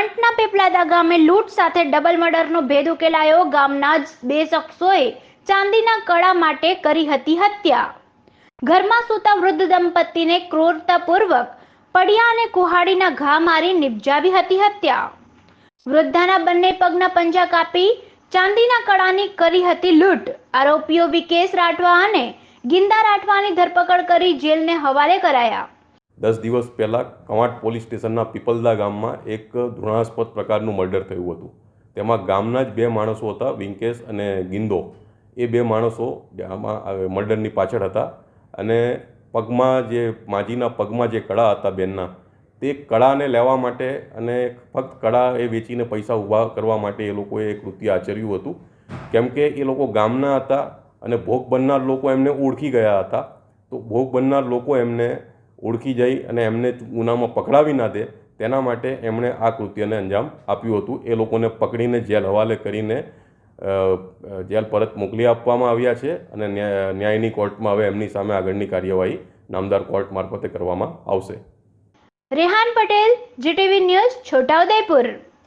ગ્રાન્ટના પીપલાદા ગામે લૂંટ સાથે ડબલ મર્ડરનો ભેદ ઉકેલાયો. ગામના જ બે શખ્સોએ ચાંદીના કળા માટે કરી હતી હત્યા. ઘરમાં સૂતા વૃદ્ધ દંપતીને ક્રૂરતાપૂર્વક પડ્યા અને કુહાડીના ઘા મારી નિપજાવી હતી હત્યા. વૃદ્ધાના બંને પગના પંજા કાપી ચાંદીના કળાની કરી હતી લૂંટ. આરોપીઓ વિકેશ રાઠવા અને ગિંદા રાઠવાની ધરપકડ કરી જેલને હવાલે કરાયા. દસ દિવસ પહેલાં કવાંટ પોલીસ સ્ટેશનના પીપલદા ગામમાં એક ધૃણાસ્પદ પ્રકારનું મર્ડર થયું હતું. તેમાં ગામના જ બે માણસો હતા, વિંકેશ અને ગિંદો. એ બે માણસો આમાં મર્ડરની પાછળ હતા અને પગમાં જે, માજીના પગમાં જે કળા હતા બેનના, તે કળાને લેવા માટે અને ફક્ત કળા એ વેચીને પૈસા ઊભા કરવા માટે એ લોકોએ કૃત્ય આચર્યું હતું. કેમ કે એ લોકો ગામના હતા અને ભોગ બનનાર લોકો એમને ઓળખી ગયા હતા. તો ભોગ બનનાર લોકો એમને ઓળખી જાય અને એમને ગુનામાં પકડાવી ના દે, તેના માટે એમણે આ કૃત્યને અંજામ આપ્યું હતું. એ લોકોને પકડીને જેલ હવાલે કરીને જેલ પરત મોકલી આપવામાં આવ્યા છે અને ન્યાયની કોર્ટમાં હવે એમની સામે આગળની કાર્યવાહી નામદાર કોર્ટ મારફતે કરવામાં આવશે. Rehan Patel, GTV news Chhotaudepur